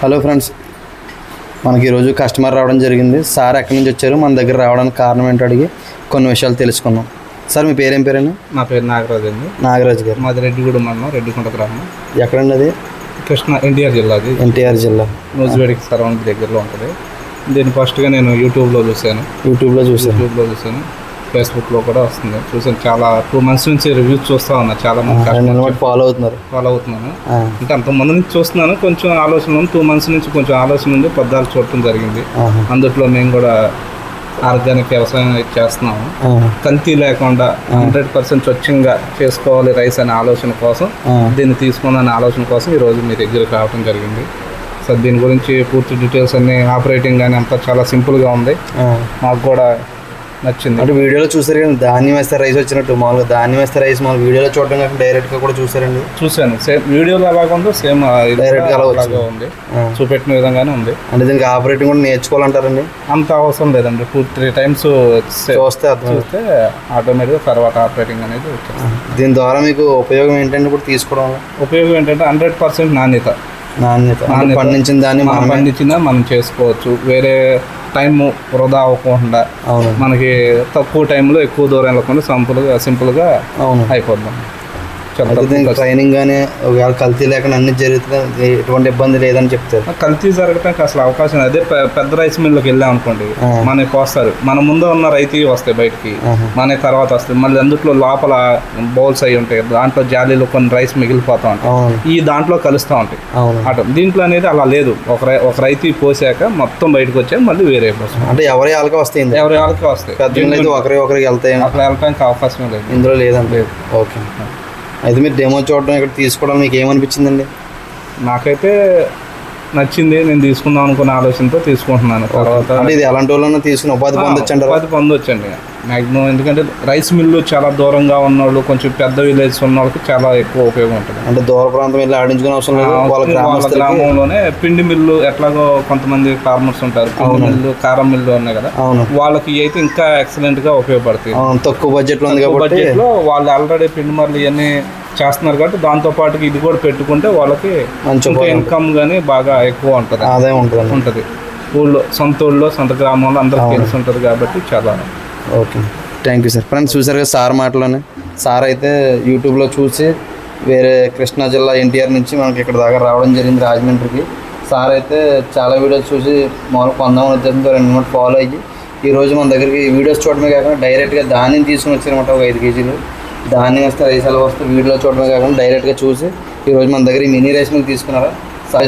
Hello friends మనకి ఈరోజు customer రావడం జరిగింది. సార్ ఎక్కడి నుంచి వచ్చారు? మన దగ్గర రావడానికి కారణం ఏంటో అడిగి కొన్ని విషయాలు తెలుసుకున్నాం సార్ మీ పేరేం పేరండి? నా పేరు నాగరాజు అండి. నాగరాజు గారు. మాది రెడ్డిగూడెం మండలం రెడ్డికుంట గ్రామం. ఎక్కడండి అది కృష్ణ ఎన్టీఆర్ జిల్లాది. ఎన్టీఆర్ జిల్లా. నూజివేడికి సరౌండ్ దగ్గరలో ఉంటుంది. దీన్ని ఫస్ట్గా నేను యూట్యూబ్లో చూశాను. యూట్యూబ్లో చూసాను యూట్యూబ్లో చూశాను. ఫేస్బుక్లో కూడా వస్తుంది. చూసాను చాలా టూ మంత్స్ నుంచి రివ్యూస్ చూస్తా ఉన్నా చాలా మంది ఫాలో అవుతున్నారు. ఫాలో అవుతున్నాను. అంటే అంతమంది నుంచి చూస్తున్నాను కొంచెం ఆలోచన ఉంది. టూ మంత్స్ నుంచి కొంచెం ఆలోచన ఉంది. పద్దాలు చూడటం జరిగింది. అందుట్లో మేము కూడా ఆర్గానిక్ వ్యవసాయం చేస్తున్నాము. కల్తీ లేకుండా హండ్రెడ్ పర్సెంట్ స్వచ్ఛంగా చేసుకోవాలి రైస్ అనే ఆలోచన కోసం దీన్ని తీసుకుందనే ఆలోచన కోసం ఈరోజు మీ దగ్గరికి రావడం జరిగింది. సో దీని గురించి పూర్తి డీటెయిల్స్ అన్ని ఆపరేటింగ్ కానీ అంతా చాలా సింపుల్గా ఉంది. మాకు కూడా నచ్చింది. అంటే వీడియోలో చూసారు కానీ ధాన్యం వేస్తే రైస్ వచ్చినట్టు మామూలుగా ధాన్యం వేస్తే రైస్ మామూలు వీడియోలో చూడడం కాకుండా డైరెక్ట్గా కూడా చూసారండి. చూశాను. సేమ్ వీడియోలో ఎలాగ ఉందో సేమ్ Direct గా అలాగే ఉంది. చూపెట్టిన విధంగానే ఉంది. అంటే దీనికి ఆపరేటింగ్ కూడా నేర్చుకోవాలంటారండి? అంత అవసరం లేదండి. టూ త్రీ టైమ్స్ చూస్తే అర్థం. చూస్తే ఆటోమేటిక్గా తర్వాత ఆపరేటింగ్ అనేది దీని ద్వారా మీకు ఉపయోగం ఏంటంటే ఇప్పుడు తీసుకోవడం? ఉపయోగం ఏంటంటే హండ్రెడ్ పర్సెంట్ నాణ్యత. నాణ్యత. పండించిన దాన్ని మనం పండించిందా మనం చేసుకోవచ్చు. వేరే టైం వృధా అవ్వకుండా అవును. మనకి తక్కువ టైంలో ఎక్కువ దూరం వెళ్ళకుండా సింపుల్గా సింపుల్గా అవును. అయిపోద్దాం. ట్రైనింగ్ కానీ ఒకవేళ కల్తీ లేకుండా అన్ని జరుగుతుంది ఎటువంటి ఇబ్బంది లేదని చెప్తారు. కల్తీ జరగడానికి అసలు అవకాశం. అదే పెద్ద రైస్ మిల్లుకి వెళ్ళాం అనుకోండి. మనకి వస్తారు. మన ముందు ఉన్న రైతు వస్తాయి బయటికి. మన తర్వాత వస్తాయి. మళ్ళీ అందుట్లో లోపల బౌల్స్ అయి ఉంటాయి దాంట్లో జాలీలో కొన్ని రైస్ మిగిలిపోతా ఉంటాయి. ఈ దాంట్లో కలుస్తూ ఉంటాయి. అటు దీంట్లో అనేది అలా లేదు. ఒక ఒక రైతు పోసాక మొత్తం బయటకు వచ్చాక మళ్ళీ వేరే అంటే ఎవరి వాళ్ళకి వస్తాయి ఎవరి వాళ్ళకి వస్తాయి. ఒకరి ఒకరికి వెళ్తాయి. అట్లా వెళ్ళడానికి అవకాశం లేదు. ఇందులో లేదంటే ఓకే. అయితే మీరు డెమో చూడడం ఇక్కడ తీసుకోవడం మీకు ఏమనిపించిందండి? నాకైతే నచ్చింది నేను తీసుకుందాం అనుకున్న ఆలోచనతో తీసుకుంటున్నాను. తర్వాత అంటే ఇది తీసుకుని ఉపాధి పొందొచ్చు అంటారా పది పొందొచ్చండి. మ్యాక్సిమం ఎందుకంటే రైస్ మిల్లు చాలా దూరంగా ఉన్నవాళ్ళు కొంచెం పెద్ద విలేజ్ ఉన్న వాళ్ళకి చాలా ఎక్కువ ఉపయోగం ఉంటుంది. అంటే దూర ప్రాంతం వెళ్ళి ఆడించుకునే అవసరం లేదు వాళ్ళ గ్రామంలోనే పిండి మిల్లు ఎట్లాగో కొంతమంది ఫార్మర్స్ ఉంటారు. పిండి మిల్లు కారం మిల్లు ఉన్నాయి కదా. వాళ్ళకి అయితే ఇంకా ఎక్సలెంట్గా ఉపయోగపడతాయి. తక్కువ బడ్జెట్లో ఉంది కాబట్టి. బడ్జెట్లో వాళ్ళు ఆల్రెడీ పిండి మరలు ఇవన్నీ చేస్తున్నారు కాబట్టి దాంతో పాటు ఇది కూడా పెట్టుకుంటే వాళ్ళకి మంచి ఇన్కమ్ గానీ బాగా ఎక్కువ ఉంటుంది. ఆదాయం ఉంటుందండి. ఉంటుంది. ఊళ్ళో సొంత ఊళ్ళో సొంత గ్రామంలో అందరికి తెలిసి ఉంటుంది కాబట్టి చాలా okay. Thank you sir friends చూసారు కదా సార్ మాటలోనే? సార్ అయితే యూట్యూబ్లో చూసి వేరే కృష్ణా జిల్లా ఎన్టీఆర్ నుంచి మనకి ఇక్కడ దాకా రావడం జరిగింది రాజమండ్రికి. సార్ అయితే చాలా వీడియోస్ చూసి మామూలు కొందామని ఉద్దేశంతో రెండు మూడు ఫాలో అయ్యి ఈ రోజు మన దగ్గరికి వీడియోస్ చూడడమే కాకుండా డైరెక్ట్గా ధాన్యం తీసుకుని వచ్చారన్నమాట ఒక ఐదు కేజీలు. ధాన్యం వస్తే రైస్ ఎలా వస్తే వీడియోలో చూడడమే కాకుండా డైరెక్ట్గా చూసి ఈ రోజు మన దగ్గర ఈ మినీ రైస్ మిల్ తీసుకున్నారా? సార్